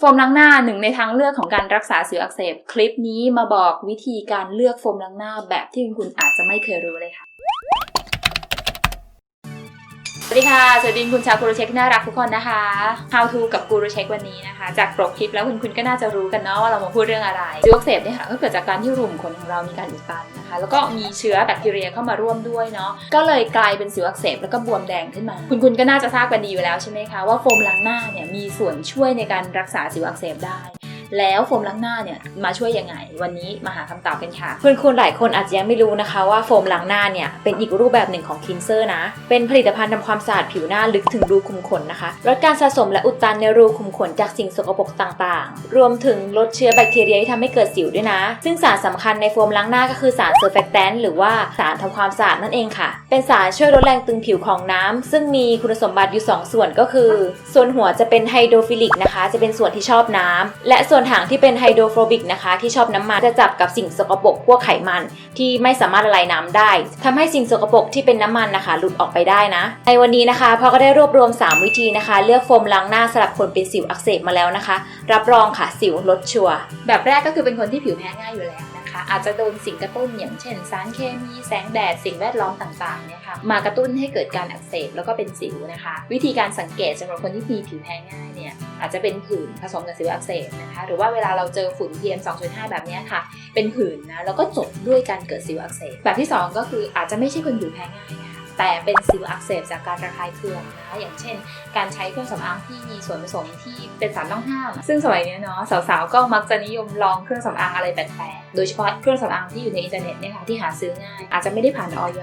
โฟมล้างหน้าหนึ่งในทางเลือกของการรักษาสิวอักเสบ คลิปนี้มาบอกวิธีการเลือกโฟมล้างหน้าแบบที่คุณอาจจะไม่เคยรู้เลยค่ะ สวัสดีค่ะ สวัสดีคุณชาวกูรูเช็คน่ารักทุกคนนะคะ How to กับกูรูเช็ควันนี้นะคะ จากปกคลิปแล้วคุณคุณก็น่าจะรู้กันเนาะว่าเรามาพูดเรื่องอะไรสิวอักเสบเนี่ยค่ะก็เกิดจากการที่รูมขนของเรามีการอุดตันนะคะ แล้วก็มีเชื้อแบคทีเรียเข้ามาร่วมด้วยเนาะ ก็เลยกลายเป็นสิวอักเสบแล้วก็บวมแดงขึ้นมา คุณคุณก็น่าจะทราบกันดีอยู่แล้วใช่ไหมคะว่าโฟมล้างหน้าเนี่ยมีส่วนช่วยในการรักษาสิวอักเสบได้ แล้วโฟมล้างหน้าเนี่ยมาช่วยยังไง วันนี้มาหาคำตอบกันค่ะเพื่อนคุณหลายคนอาจจะยังไม่รู้นะคะว่าโฟมล้างหน้าเนี่ยเป็นอีกรูปแบบหนึ่งของคลีนเซอร์นะ เป็นผลิตภัณฑ์ทำความสะอาดผิวหน้าลึกถึงรูขุมขนนะคะลดการสะสมและอุดตันในรูขุมขนจากสิ่งสกปรกต่างๆ รวมถึงลดเชื้อแบคทีเรียที่ทำให้เกิดสิวด้วยนะ ซึ่งสารสำคัญในโฟมล้างหน้าก็คือสารเซอร์แฟกแตนหรือว่าสารทำความสะอาดนั่นเองค่ะ เป็นสารช่วยลดแรงตึงผิวของน้ำซึ่งมีคุณสมบัติอยู่ 2 ส่วนก็คือ ส่วนหัวจะเป็นไฮโดรฟิลิกนะคะ จะเป็นส่วนที่ชอบน้ำและส่วนนหางที่เป็นไฮโดรโฟบิกนะคะที่ชอบน้ำมันจะจับกับสิ่งสกปรกพวกไขมันที่ไม่สามารถละลายน้ำได้ทำให้สิ่งสกปรกที่เป็นน้ำมันนะคะ หลุดออกไปได้นะ ในวันนี้นะคะพอก็ได้รวบรวม 3 วิธีนะคะ เลือกโฟมล้างหน้าสำหรับคนเป็นสิวอักเสบมาแล้วนะคะ รับรองค่ะสิวลดชัวร์แบบแรกก็คือเป็นคนที่ผิวแพ้ง่ายอยู่แล้ว อาจจะโดนสิ่งกระตุ้นอย่างเช่น สารเคมีแสงแดดสิ่งแวดล้อมต่างๆเนี่ยค่ะมากระตุ้นให้เกิดการอักเสบแล้วก็เป็นสิวนะคะ วิธีการสังเกตสำหรับคนที่มีผิวแพ้ง่ายเนี่ยอาจจะเป็นผื่นผสมกับสิวอักเสบนะคะ หรือว่าเวลาเราเจอฝุ่น PM 2.5 แบบนี้ค่ะ เป็นผื่นนะแล้วก็จบด้วยการเกิดสิวอักเสบแบบที่สองก็คืออาจจะไม่ใช่คนผิวแพ้ง่ายนะ แต่เป็นสิวอักเสบจากการระคายเคืองนะคะอย่างเช่น การใช้เครื่องสำอางที่มีส่วนผสมที่เป็นสารต้องห้าม ซึ่งสมัยนี้เนาะสาวๆก็มักจะนิยมลองเครื่องสำอางอะไรแปลกๆโดยเฉพาะเครื่องสำอางที่อยู่ในอินเทอร์เน็ตเนี่ยค่ะที่หาซื้อง่าย อาจจะไม่ได้ผ่านออย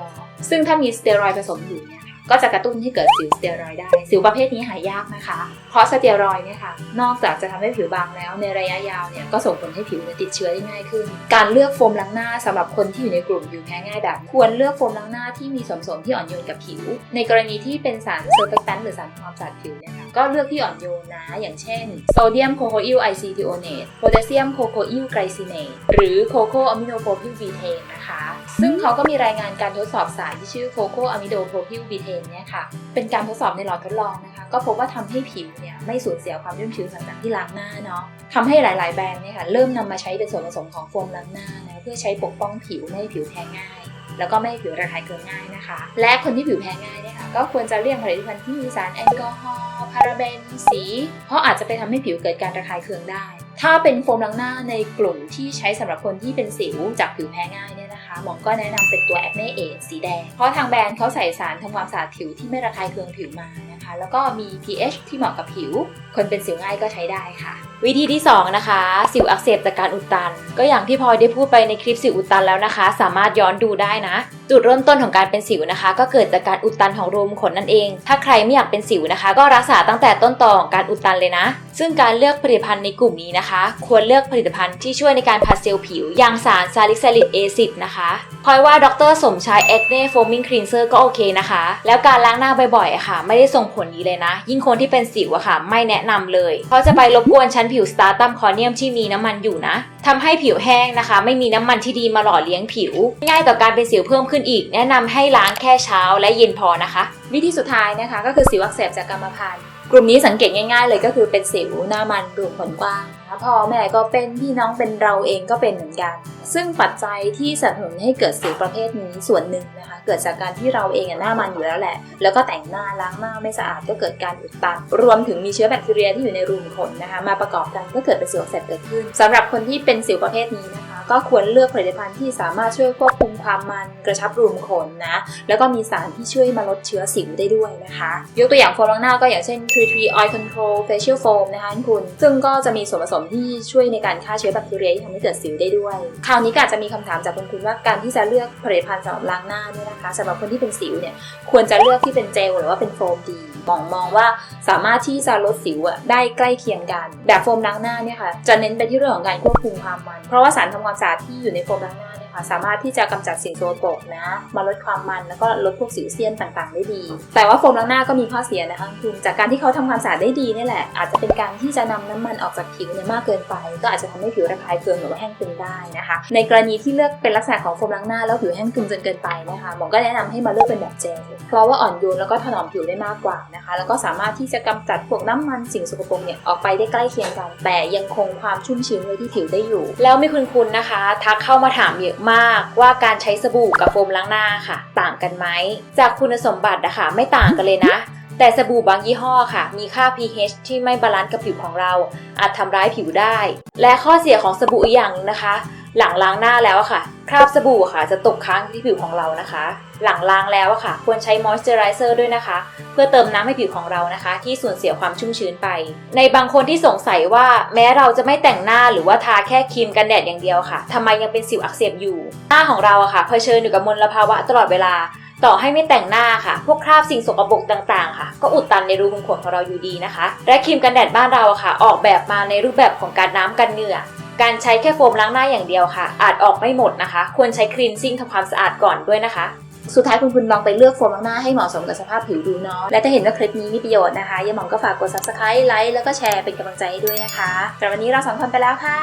ซึ่งถ้ามีสเตียรอยด์ผสมอยู่เนี่ย ก็จะกระตุ้นให้เกิดสิวสเตียรอยได้ สิวประเภทนี้หายากนะคะ เพราะสเตียรอยเนี่ยค่ะ นอกจากจะทำให้ผิวบางแล้ว ในระยะยาวเนี่ยก็ส่งผลให้ผิวเนี่ยติดเชื้อได้ง่ายขึ้น การเลือกโฟมล้างหน้าสำหรับคนที่อยู่ในกลุ่มผิวแพ้ง่ายแบบ ควรเลือกโฟมล้างหน้าที่มีส่วนผสมที่อ่อนโยนกับผิว ในกรณีที่เป็นสารเซอร์เฟกตันหรือสารทำความสะอาดผิวเนี่ยค่ะก็เลือกที่อ่อนโยนนะ อย่างเช่นโซเดียมโคโคอิลไอซีทิโอเนตโพแทสเซียมโคโคอิลไกรซีเนตหรือโคโคอะมิโนโพพิลบีเทน นะคะ ซึ่งเขาก็มีรายงานการทดสอบสารที่ชื่อโคโคอะมิโดโพพิลบีเทนเนี่ยค่ะ เป็นการทดสอบในหลอดทดลองนะคะ ก็พบว่าทำให้ผิวเนี่ยไม่สูญเสียความชุ่มชื้นหลังจากที่ล้างหน้าเนาะทำให้หลาย ๆ แบรนด์เนี่ยค่ะเริ่มนำมาใช้เป็นส่วนผสมของโฟมล้างหน้านะเพื่อใช้ปกป้องผิวไม่ให้ผิวแพ้ง่ายแล้วก็ไม่ให้ผิวระคายเคืองง่ายนะคะ และคนที่ผิวแพ้ง่ายเนี่ยค่ะก็ควรจะเลี่ยงผลิตภัณฑ์ที่มีสารแอลกอฮอล์พาราเบนสี เพราะอาจจะไปทำให้ผิวเกิดการระคายเคืองได้ ถ้าเป็นโฟมล้างหน้าในกลุ่มที่ใช้สำหรับคนที่เป็นสิวจากผิวแพ้ง่ายเนี่ย นะคะหมอก็แนะนำเป็นตัวแอคเนเอทสีแดง เพราะทางแบรนด์เขาใส่สารทำความสะอาดผิวที่ไม่ระคายเคืองผิวมา นะคะ แล้วก็มี pH ที่เหมาะกับผิว คนเป็นสิวง่ายก็ใช้ได้ค่ะ วิธีที่ 2 นะคะ สิวอักเสบจากการอุดตัน ก็อย่างที่พลอยได้พูดไปในคลิปสิวอุดตันแล้วนะคะ สามารถย้อนดูได้นะ จุดเริ่มต้นของการเป็นสิวนะคะ ก็เกิดจากการอุดตันของรูมขนนั่นเอง ถ้าใครไม่อยากเป็นสิวนะคะ ก็รักษาตั้งแต่ต้นตอของการอุดตันเลยนะ ซึ่งการเลือกผลิตภัณฑ์ในกลุ่มนี้นะคะ ควรเลือกผลิตภัณฑ์ที่ช่วยในการพัดเซลล์ผิว อย่างสารซาลิซิลิกแอซิดนะคะพลอยว่าดรสมชาย Acne Foaming Cleanser ก็โอเคนะคะ แล้วการล้างหน้าบ่อยๆะค่ะ ไม่ได้ส่งผลดีเลยนะ ยิ่งคนที่เป็นสิวอะค่ะ ไม่แนะนำเลย เพราะจะไปรบกวนชั้นผิวสตาร์ตัมคอเนียมที่มีน้ำมันอยู่นะ ทำให้ผิวแห้งนะคะ ไม่มีน้ำมันที่ดีมาหล่อเลี้ยงผิว ง่ายต่อการเป็นสิวเพิ่มขึ้นอีก แนะนำให้ล้างแค่เช้าและเย็นพอนะคะ วิธีสุดท้ายนะคะ ก็คือสิวอักเสบจากกรรมพันธุ์กลุ่มนี้สังเกตง่ายๆเลยก็คือเป็นสิวหน้ามันรูขนกว้างนะพ่อแม่ก็เป็นพี่น้องเป็นเราเองก็เป็นเหมือนกัน ซึ่งปัจจัยที่สนับสนุนให้เกิดสิวประเภทนี้ส่วนหนึ่งนะคะ เกิดจากการที่เราเองหน้ามันอยู่แล้วแหละ แล้วก็แต่งหน้าล้างหน้าไม่สะอาดก็เกิดการอุดตันรวมถึงมีเชื้อแบคทีเรียที่อยู่ในรูขุมขนนะคะ มาประกอบกันก็เกิดเป็นสิวอักเสบเกิดขึ้นสำหรับคนที่เป็น็นสิวประเภทนี้นะคะ ก็ควรเลือกผลิตภัณฑ์ที่สามารถช่วยควบคุมความมันกระชับรูมขนนะ แล้วก็มีสารที่ช่วยมาลดเชื้อสิวได้ด้วยนะคะ ยกตัวอย่างโฟมล้างหน้าก็อย่างเช่น Tree Tree Oil Control Facial Foam นะคะคุณ ซึ่งก็จะมีส่วนผสมที่ช่วยในการฆ่าเชื้อแบคทีเรียที่ทำให้เกิดสิวได้ด้วย คราวนี้ก็อาจจะมีคำถามจากคุณคุณว่าการที่จะเลือกผลิตภัณฑ์สำหรับล้างหน้าเนี่ยนะคะสำหรับคนที่เป็นสิวเนี่ยควรจะเลือกที่เป็นเจลหรือว่าเป็นโฟมดีมองมองว่าสามารถที่จะลดสิวอะได้ใกล้เคียงกัน แบบโฟมล้างหน้าเนี่ยค่ะจะเน้นไปที่เรื่องของการควบคุมความมัน เพราะว่าสารทำความสะอาดที่อยู่ในโฟมล้างหน้า สามารถที่จะกำจัดสิ่งโสโครกนะ มาลดความมันแล้วก็ลดพวกสิวเซียนต่างๆ ได้ดี แต่ว่าโฟมล้างหน้าก็มีข้อเสียนะคะคุณจากการที่เขาทำความสะอาดได้ดีนี่แหละ อาจจะเป็นการที่จะนำน้ำมันออกจากผิวเนี่ยมากเกินไป ก็อาจจะทำให้ผิวระคายเคืองหรือว่าแห้งตึงได้นะคะ ในกรณีที่เลือกเป็นลักษณะของโฟมล้างหน้าแล้วผิวแห้งตึงจนเกินไปนะคะหมอก็แนะนำให้มาเลือกเป็นแบบเจลเพราะว่าอ่อนโยนแล้วก็ถนอมผิวได้มากกว่านะคะ แล้วก็สามารถที่จะกำจัดพวกน้ำมันสิ่งสกปรกเนี่ยออกไปได้ใกล้เคียงกัน แต่ยังคงความชุ่มชื้นไว้ที่ผิวได้อยู่ แล้วมีคุณคุณนะคะ ทักเข้ามาถามเยอะมากว่าการใช้สบู่กับโฟมล้างหน้าค่ะ ต่างกันไหม จากคุณสมบัติอะค่ะไม่ต่างกันเลยนะ แต่สบู่บางยี่ห้อค่ะ มีค่า pH ที่ไม่บาลานซ์กับผิวของเรา อาจทำร้ายผิวได้ และข้อเสียของสบู่อีกอย่างนึงนะคะ หลังล้างหน้าแล้วค่ะ คราบสบู่ค่ะ จะตกค้างที่ผิวของเรานะคะ หลังล้างแล้วอะค่ะ ควรใช้ moisturizer ด้วยนะคะ เพื่อเติมน้ำให้ผิวของเรานะคะ ที่สูญเสียความชุ่มชื้นไป ในบางคนที่สงสัยว่าแม้เราจะไม่แต่งหน้าหรือว่าทาแค่ครีมกันแดดอย่างเดียวค่ะทำไมยังเป็นสิวอักเสบอยู่ หน้าของเราอะค่ะเผชิญอยู่กับมลภาวะตลอดเวลาต่อให้ไม่แต่งหน้าค่ะ พวกคราบสิ่งสกปรกต่างๆ ค่ะ ก็อุดตันในรูขุมขนของเราอยู่ดีนะคะ และครีมกันแดดบ้านเราอะค่ะ ออกแบบมาในรูปแบบของการน้ำกันเหงื่อ การใช้แค่โฟมล้างหน้าอย่างเดียวค่ะ อาจออกไม่หมดนะคะ ควรใช้คลีนซิ่งทำความสะอาดก่อนด้วยนะคะ สุดท้ายคุณคุณลองไปเลือกโฟมล้างหน้าให้เหมาะสมกับสภาพผิวดูเนาะ และถ้าเห็นว่าคลิปนี้มีประโยชน์นะคะยังหมองก็ฝากกด subscribe ไลค์แล้วก็แชร์เป็นกำลังใจให้ด้วยนะคะ แต่วันนี้เราสองคนไปแล้วค่ะ